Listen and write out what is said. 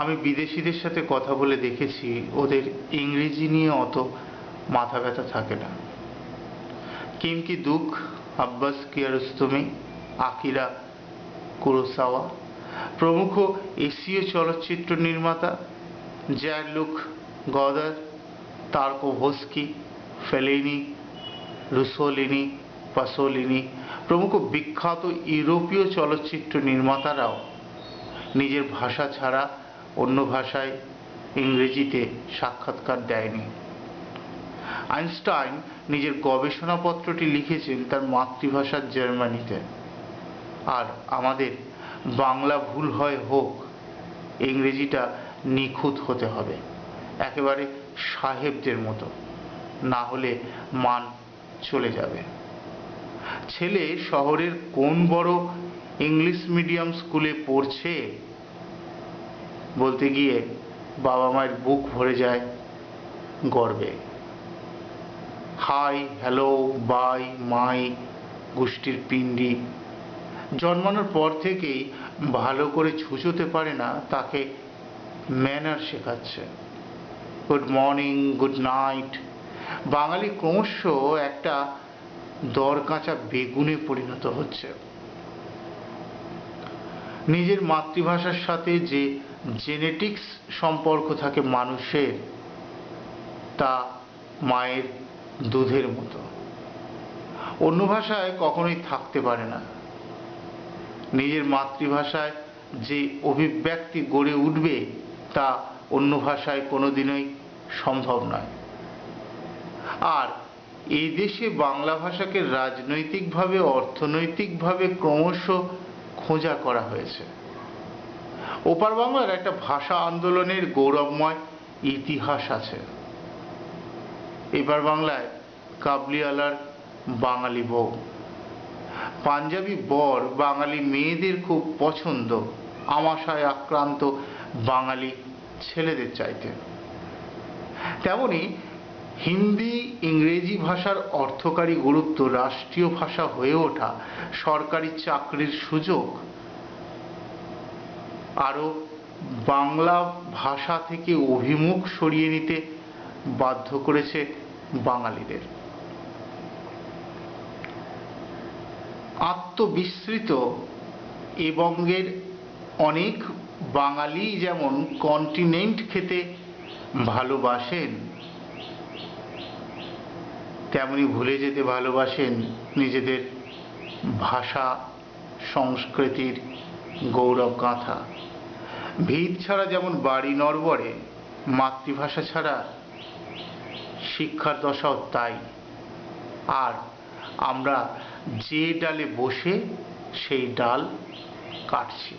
আমি বিদেশিদের সাথে কথা বলে দেখেছি, ওদের ইংরেজি নিয়ে অত মাথা ব্যথা থাকে না। কিম কি দুঃখ, আব্বাস, কিয়ারোস্তমি, আকিরা, কুরোসাওয়া, প্রমুখ এশীয় চলচ্চিত্র নির্মাতা জ্যারলুক গদার তার্কোভস্কি ফেলেনি রুসোলিনি, পাসোলিনি, প্রমুখ বিখ্যাত ইউরোপীয় চলচ্চিত্র নির্মাতারাও নিজের ভাষা ছাড়া অন্য ভাষায় ইংরেজিতে সাক্ষাৎকার দেয়নি। আইনস্টাইন নিজের গবেষণাপত্রটি লিখেছেন তার মাতৃভাষা জার্মানিতে। আর আমাদের বাংলা ভুল হয় হোক, ইংরেজিটা নিখুঁত হতে হবে, একেবারে সাহেবদের মতো। না হলে মান চলে যাবে। ছেলে শহরের কোন বড় ইংলিশ মিডিয়াম স্কুলে পড়ছে বলতে গিয়ে বাবা মায়ের বুক ভরে যায় গর্বে। হাই, হ্যালো, বাই, মাই, গোষ্ঠীর পিণ্ডি। জন্মানোর পর থেকেই ভালো করে ছুঁচোতে পারে না, তাকে ম্যানার শেখাচ্ছে। Good morning, good night. বাঙালি ক্রমশ একটা দরকাঁচা বেগুনে পরিণত হচ্ছে। নিজের মাতৃভাষার সাথে যে জেনেটিক্স সম্পর্ক থাকে মানুষের, তা মায়ের দুধের মতো। অন্য ভাষায় কখনোই থাকতে পারে না। নিজের মাতৃভাষায় যে অভিব্যক্তি গড়ে উঠবে, তা অন্য ভাষায় কোনোদিনই সম্ভব নয়। আর এই দেশে বাংলা ভাষাকে রাজনৈতিকভাবে, অর্থনৈতিকভাবে ক্রমশ খোঁজা করা হয়েছে। ওপার বাংলার একটা ভাষা আন্দোলনের গৌরবময় ইতিহাস আছে। এবার বাংলায় কাবলিওয়ালার বাঙালি বউ। পাঞ্জাবি বর বাঙালি মেয়েদের খুব পছন্দ, আমাশায় আক্রান্ত বাঙালি ছেলেদের চাইতে। তেমনি হিন্দি, ইংরেজি ভাষার অর্থকারী গুরুত্ব রাষ্ট্রীয় ভাষা হয়ে ওঠা সরকারি চাকরির সুযোগ আরও বাংলা ভাষা থেকে অভিমুখ সরিয়ে নিতে বাধ্য করেছে বাঙালিদের। আত্মবিস্মৃত এ বঙ্গের অনেক বাঙালি যেমন কন্টিনেন্ট খেতে ভালোবাসেন, তেমনি ভুলে যেতে ভালোবাসেন নিজেদের ভাষা, সংস্কৃতির গৌরব গাঁথা ভিত ছাড়া যেমন বাড়ি নড়বড়ে, মাতৃভাষা ছাড়া শিক্ষার দশাও তাই। আর আমরা যে ডালে বসে সেই ডাল কাটছি।